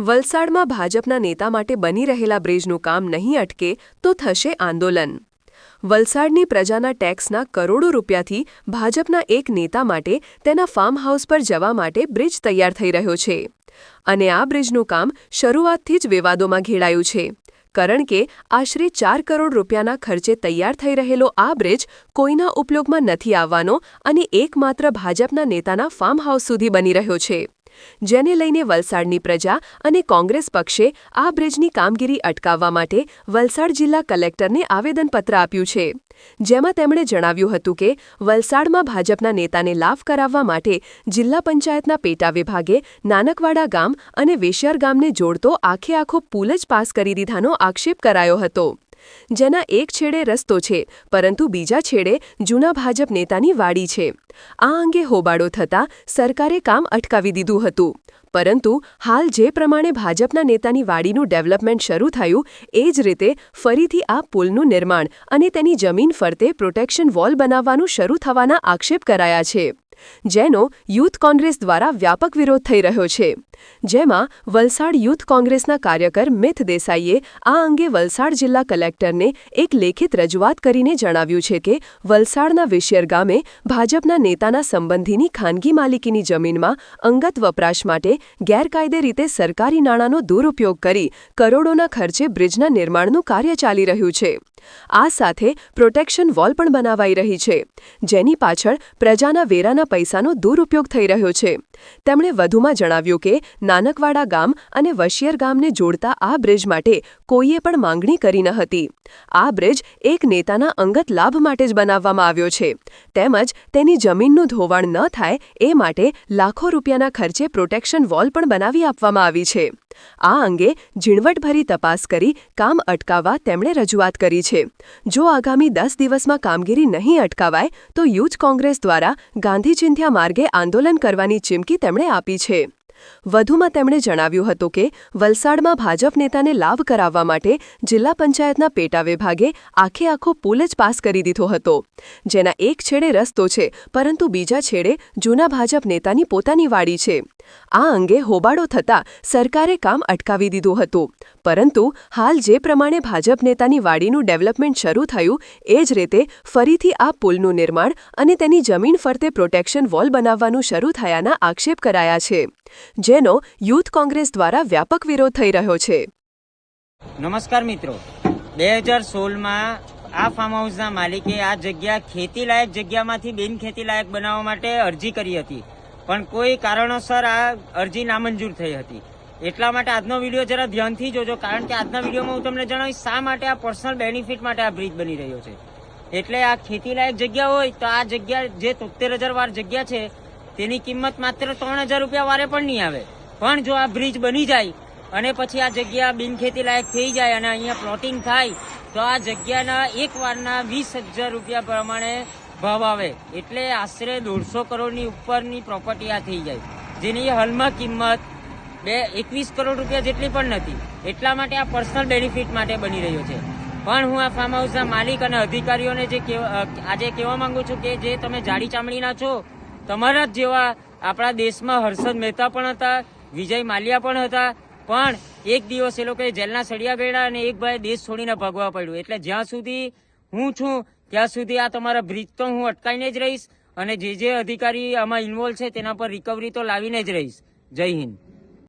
વલસાડમાં ભાજપના નેતા માટે બની રહેલા બ્રિજનું કામ નહીં અટકે તો થશે આંદોલન. વલસાડની પ્રજાના ટેક્સના કરોડો રૂપિયાથી ભાજપના એક નેતા માટે તેના ફાર્મ હાઉસ પર જવા માટે બ્રિજ તૈયાર થઈ રહ્યો છે. અને આ બ્રિજનું કામ શરૂઆતથી જ વિવાદોમાં ઘેરાયું છે. કારણ કે આશરે ચાર કરોડ રૂપિયાના ખર્ચે તૈયાર થઈ રહેલો આ બ્રિજ કોઈના ઉપયોગમાં નથી આવવાનો અને એકમાત્ર ભાજપના નેતાના ફાર્મ હાઉસ સુધી બની રહ્યો છે. જેને લઈને વલસાડની પ્રજા અને કોંગ્રેસ પક્ષે આ બ્રિજની કામગીરી અટકાવવા માટે વલસાડ જિલ્લા કલેક્ટરને આવેદનપત્ર આપ્યું છે. જેમાં તેમણે જણાવ્યું હતું કે, વલસાડમાં ભાજપના નેતાને લાભ કરાવવા માટે જિલ્લા પંચાયતના પેટા વિભાગે નાનકવાડા ગામ અને વેશિયાર ગામને જોડતો આખે આખો પુલ જ પાસ કરી દીધાનો આક્ષેપ કરાયો હતો. જેના એક છેડે રસ્તો છે, પરંતુ બીજા છેડે જૂના ભાજપ નેતાની વાડી છે. આ અંગે હોબાળો થતાં સરકારે કામ અટકાવી દીધું હતું. પરંતુ હાલ જે પ્રમાણે ભાજપના નેતાની વાડીનું ડેવલપમેન્ટ શરૂ થયું, એ જ રીતે ફરીથી આ પુલનું નિર્માણ અને તેની જમીન ફરતે પ્રોટેક્શન વોલ બનાવવાનું શરૂ થવાના આક્ષેપ કરાયા છે. જેનો યુથ કોંગ્રેસ દ્વારા વ્યાપક વિરોધ થઈ રહ્યો છે. જેમાં વલસાડ યુથ કોંગ્રેસના કાર્યકર મિથ દેસાઈએ આ અંગે વલસાડ જિલ્લા કલેક્ટરને એક લેખિત રજૂઆત કરીને જણાવ્યું છે કે વલસાડના વિશિયર ગામે ભાજપના નેતાના સંબંધીની ખાનગી માલિકીની જમીનમાં અંગત વપરાશ માટે ગેરકાયદે રીતે સરકારી નાણાંનો દુરુપયોગ કરી કરોડોના ખર્ચે બ્રિજના નિર્માણનું કાર્ય ચાલી રહ્યું છે. આ સાથે પ્રોટેક્શન વોલ પણ બનાવાઈ રહી છે, જેની પાછળ પ્રજાના વેરાના પૈસાનો દુરુપયોગ થઈ રહ્યો છે. તેમણે વધુમાં જણાવ્યું કે નાનકવાડા ગામ અને વશિયર ગામને જોડતા આ બ્રિજ માટે કોઈએ પણ માંગણી કરી ન હતી. આ બ્રિજ એક નેતાના અંગત લાભ માટે જ બનાવવામાં આવ્યો છે. તેમજ તેની જમીનનું ધોવાણ ન થાય એ માટે લાખો રૂપિયાના ખર્ચે પ્રોટેક્શન વોલ પણ બનાવી આપવામાં આવી છે. આ અંગે ઝીણવટભરી તપાસ કરી કામ અટકાવવા તેમણે રજૂઆત કરી છે. જો આગામી દસ દિવસમાં કામગીરી નહીં અટકાવાય, તો યુથ કોંગ્રેસ દ્વારા ગાંધી ચિંધ્યા માર્ગે આંદોલન કરવાની ચીમકી તેમણે આપી છે. વધુમાં તેમણે જણાવ્યું હતું કે, વલસાડમાં ભાજપ નેતાને લાભ કરાવવા માટે જિલ્લા પંચાયતના પેટા વિભાગે આખે આખો પુલ જ પાસ કરી દીધો હતો. જેના એક છેડે રસ્તો છે, પરંતુ બીજા છેડે જૂના ભાજપ નેતાની પોતાની વાડી છે. આ અંગે હોબાળો થતાં સરકારે કામ અટકાવી દીધું હતું. પરંતુ હાલ જે પ્રમાણે ભાજપ નેતાની વાડીનું ડેવલપમેન્ટ શરૂ થયું, એ જ રીતે ફરીથી આ પુલનું નિર્માણ અને તેની જમીન ફરતે પ્રોટેક્શન વોલ બનાવવાનું શરૂ થયાના આક્ષેપ કરાયા છે. જેનો યુથ કોંગ્રેસ દ્વારા વ્યાપક વિરોધ થઈ રહ્યો છે. નમસ્કાર મિત્રો. બે હજાર સોળમાં આ ફાર્મ હાઉસના માલિકે આ જગ્યા ખેતી લાયક જગ્યામાંથી બિન ખેતી લાયક બનાવવા માટે અરજી કરી હતી. પણ કોઈ કારણોસર આ અરજી નામંજૂર થઈ હતી. એટલા માટે આજનો વીડિયો જરા ધ્યાનથી જોજો, કારણ કે આજના વિડીયોમાં હું તમને જણાવીશ શા માટે આ પર્સનલ બેનિફિટ માટે આ બ્રિજ બની રહ્યો છે. એટલે આ ખેતી લાયક જગ્યા હોય તો આ જગ્યા જે તોતેર હજાર વાર જગ્યા છે તેની કિંમત માત્ર ત્રણ હજાર રૂપિયા વારે પણ નહીં આવે. પણ જો આ બ્રિજ બની જાય અને પછી આ જગ્યા બિનખેતી લાયક થઈ જાય અને અહીંયા પ્લોટિંગ થાય, તો આ જગ્યાના એક વારના વીસ હજાર રૂપિયા પ્રમાણે ભાવ આવે. એટલે આશરે દોઢસો કરોડની ઉપરની પ્રોપર્ટી આ થઈ જાય. જેની હાલમાં કિંમત બે, એકવીસ કરોડ રૂપિયા જેટલી પણ નથી. એટલા માટે આ પર્સનલ બેનિફિટ માટે બની રહ્યો છે. પણ હું આ ફાર્મ હાઉસના માલિક અને અધિકારીઓને જે આજે કહેવા માંગુ છું કે જે તમે જાડી ચામડીના છો તમારા જેવા આપણા દેશમાં હર્ષદ મહેતા પણ હતા, વિજય માલ્યા પણ હતા, પણ એક દિવસ એ લોકોએ જેલના સળિયા ગળ્યા અને એક ભાઈ દેશ છોડીને ભાગવા પડ્યું. એટલે જ્યાં સુધી હું છું, ત્યાં સુધી આ તમારા બ્રિજ તો હું અટકાઈને જ રહીશ અને જે જે અધિકારી આમાં ઇન્વોલ્વ છે તેના પર રિકવરી તો લાવીને જ રહીશ. જય હિન્દ.